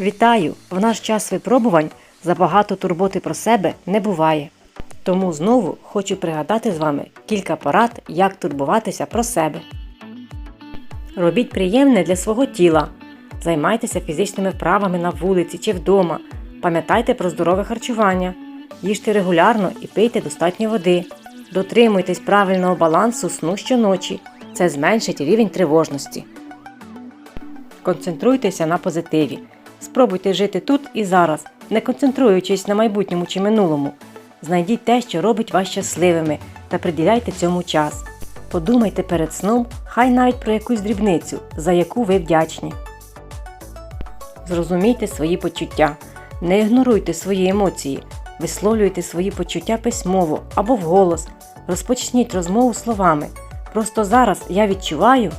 Вітаю! В наш час випробувань забагато турботи про себе не буває. Тому знову хочу пригадати з вами кілька порад, як турбуватися про себе. Робіть приємне для свого тіла. Займайтеся фізичними вправами на вулиці чи вдома. Пам'ятайте про здорове харчування. Їжте регулярно і пийте достатньо води. Дотримуйтесь правильного балансу сну щоночі. Це зменшить рівень тривожності. Концентруйтеся на позитиві. Спробуйте жити тут і зараз, не концентруючись на майбутньому чи минулому. Знайдіть те, що робить вас щасливими, та приділяйте цьому час. Подумайте перед сном, хай навіть про якусь дрібницю, за яку ви вдячні. Зрозумійте свої почуття. Не ігноруйте свої емоції, висловлюйте свої почуття письмово або вголос. Розпочніть розмову словами. Просто зараз я відчуваю.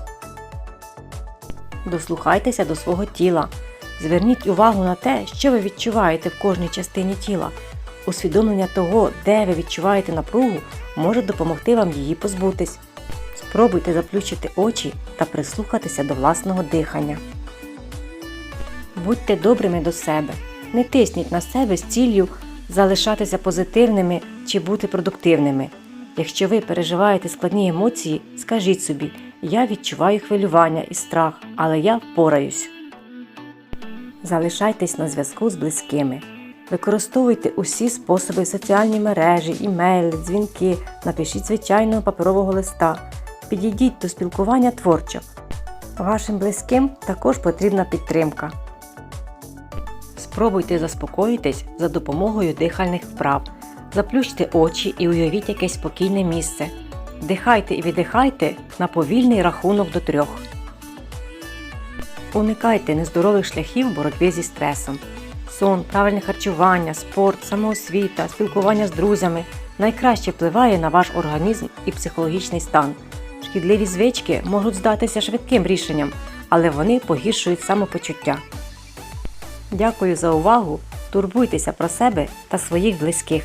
Дослухайтеся до свого тіла. Зверніть увагу на те, що ви відчуваєте в кожній частині тіла. Усвідомлення того, де ви відчуваєте напругу, може допомогти вам її позбутись. Спробуйте заплющити очі та прислухатися до власного дихання. Будьте добрими до себе. Не тисніть на себе з ціллю залишатися позитивними чи бути продуктивними. Якщо ви переживаєте складні емоції, скажіть собі: я відчуваю хвилювання і страх, але я впораюсь. Залишайтесь на зв'язку з близькими. Використовуйте усі способи соціальні мережі, імейли, дзвінки, напишіть звичайного паперового листа. Підійдіть до спілкування творчо. Вашим близьким також потрібна підтримка. Спробуйте заспокоїтись за допомогою дихальних вправ. Заплющте очі і уявіть якесь спокійне місце. Дихайте і віддихайте на повільний рахунок до трьох. Уникайте нездорових шляхів боротьби зі стресом. Сон, правильне харчування, спорт, самоосвіта, спілкування з друзями найкраще впливає на ваш організм і психологічний стан. Шкідливі звички можуть здатися швидким рішенням, але вони погіршують самопочуття. Дякую за увагу! Турбуйтеся про себе та своїх близьких.